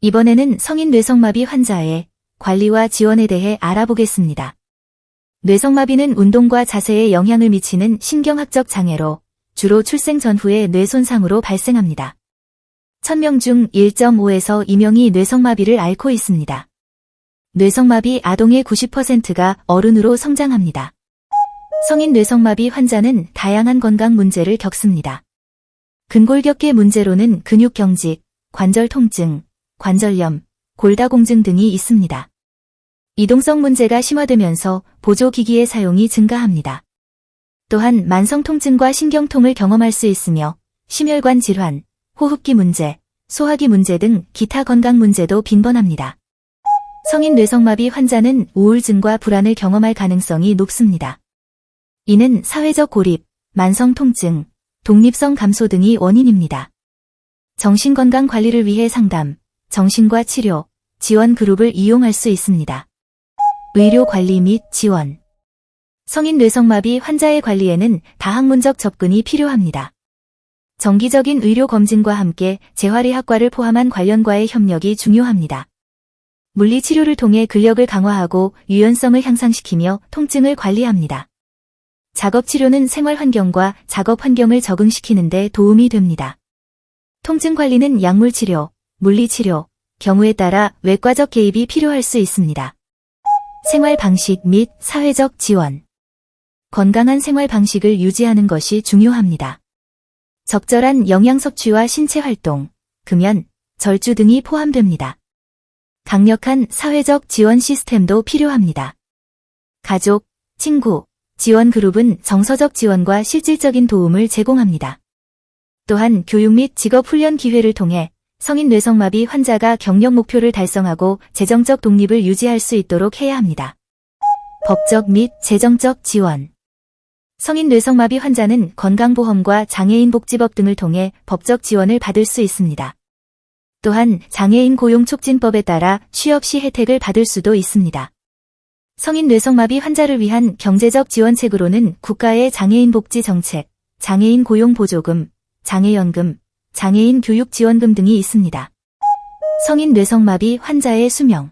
이번에는 성인 뇌성마비 환자의 관리와 지원에 대해 알아보겠습니다. 뇌성마비는 운동과 자세에 영향을 미치는 신경학적 장애로 주로 출생 전후의 뇌 손상으로 발생합니다. 1000명 중 1.5에서 2명이 뇌성마비를 앓고 있습니다. 뇌성마비 아동의 90%가 어른으로 성장합니다. 성인 뇌성마비 환자는 다양한 건강 문제를 겪습니다. 근골격계 문제로는 근육 경직, 관절 통증, 관절염, 골다공증 등이 있습니다. 이동성 문제가 심화되면서 보조기기의 사용이 증가합니다. 또한 만성 통증과 신경통을 경험할 수 있으며 심혈관 질환, 호흡기 문제, 소화기 문제 등 기타 건강 문제도 빈번합니다. 성인 뇌성마비 환자는 우울증과 불안을 경험할 가능성이 높습니다. 이는 사회적 고립, 만성 통증, 독립성 감소 등이 원인입니다. 정신건강 관리를 위해 상담, 정신과 치료, 지원 그룹을 이용할 수 있습니다. 의료 관리 및 지원 성인 뇌성마비 환자의 관리에는 다학문적 접근이 필요합니다. 정기적인 의료 검진과 함께 재활의학과를 포함한 관련과의 협력이 중요합니다. 물리치료를 통해 근력을 강화하고 유연성을 향상시키며 통증을 관리합니다. 작업치료는 생활 환경과 작업 환경을 적응시키는 데 도움이 됩니다. 통증 관리는 약물치료, 물리치료, 경우에 따라 외과적 개입이 필요할 수 있습니다. 생활 방식 및 사회적 지원. 건강한 생활 방식을 유지하는 것이 중요합니다. 적절한 영양 섭취와 신체 활동, 금연, 절주 등이 포함됩니다. 강력한 사회적 지원 시스템도 필요합니다. 가족, 친구, 지원 그룹은 정서적 지원과 실질적인 도움을 제공합니다. 또한 교육 및 직업 훈련 기회를 통해 성인 뇌성마비 환자가 경력 목표를 달성하고 재정적 독립을 유지할 수 있도록 해야 합니다. 법적 및 재정적 지원 성인 뇌성마비 환자는 건강보험과 장애인 복지법 등을 통해 법적 지원을 받을 수 있습니다. 또한 장애인 고용 촉진법에 따라 취업 시 혜택을 받을 수도 있습니다. 성인 뇌성마비 환자를 위한 경제적 지원책으로는 국가의 장애인 복지 정책, 장애인 고용 보조금, 장애연금, 장애인 교육 지원금 등이 있습니다. 성인 뇌성마비 환자의 수명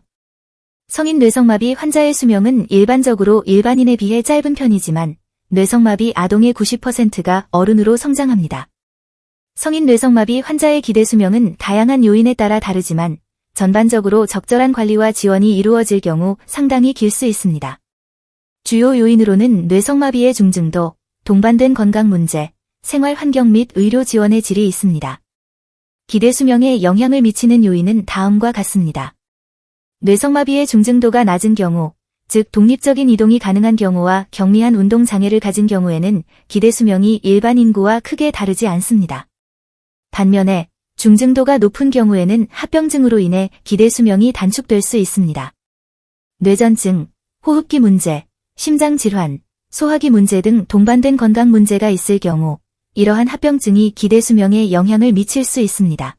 성인 뇌성마비 환자의 수명은 일반적으로 일반인에 비해 짧은 편이지만 뇌성마비 아동의 90%가 어른으로 성장합니다. 성인 뇌성마비 환자의 기대 수명은 다양한 요인에 따라 다르지만 전반적으로 적절한 관리와 지원이 이루어질 경우 상당히 길 수 있습니다. 주요 요인으로는 뇌성마비의 중증도, 동반된 건강 문제, 생활 환경 및 의료 지원의 질이 있습니다. 기대 수명에 영향을 미치는 요인은 다음과 같습니다. 뇌성마비의 중증도가 낮은 경우, 즉 독립적인 이동이 가능한 경우와 경미한 운동 장애를 가진 경우에는 기대 수명이 일반 인구와 크게 다르지 않습니다. 반면에 중증도가 높은 경우에는 합병증으로 인해 기대 수명이 단축될 수 있습니다. 뇌전증, 호흡기 문제, 심장 질환, 소화기 문제 등 동반된 건강 문제가 있을 경우 이러한 합병증이 기대 수명에 영향을 미칠 수 있습니다.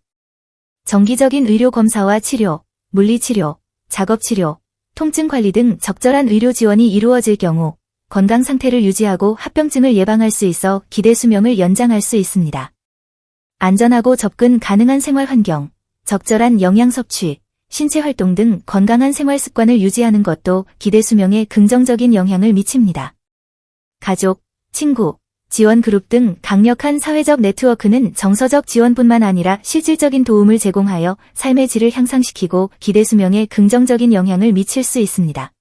정기적인 의료 검사와 치료, 물리치료, 작업치료, 통증 관리 등 적절한 의료 지원이 이루어질 경우 건강 상태를 유지하고 합병증을 예방할 수 있어 기대 수명을 연장할 수 있습니다. 안전하고 접근 가능한 생활 환경, 적절한 영양 섭취, 신체 활동 등 건강한 생활 습관을 유지하는 것도 기대 수명에 긍정적인 영향을 미칩니다. 가족, 친구, 지원 그룹 등 강력한 사회적 네트워크는 정서적 지원뿐만 아니라 실질적인 도움을 제공하여 삶의 질을 향상시키고 기대 수명에 긍정적인 영향을 미칠 수 있습니다.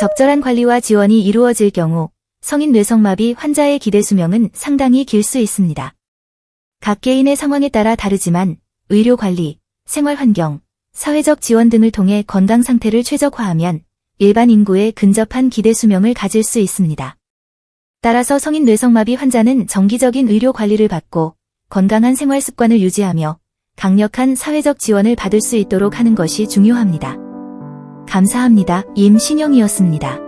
적절한 관리와 지원이 이루어질 경우 성인 뇌성마비 환자의 기대 수명은 상당히 길 수 있습니다. 각 개인의 상황에 따라 다르지만 의료 관리, 생활 환경, 사회적 지원 등을 통해 건강 상태를 최적화하면 일반 인구에 근접한 기대 수명을 가질 수 있습니다. 따라서 성인 뇌성마비 환자는 정기적인 의료 관리를 받고 건강한 생활 습관을 유지하며 강력한 사회적 지원을 받을 수 있도록 하는 것이 중요합니다. 감사합니다. 임신영이었습니다.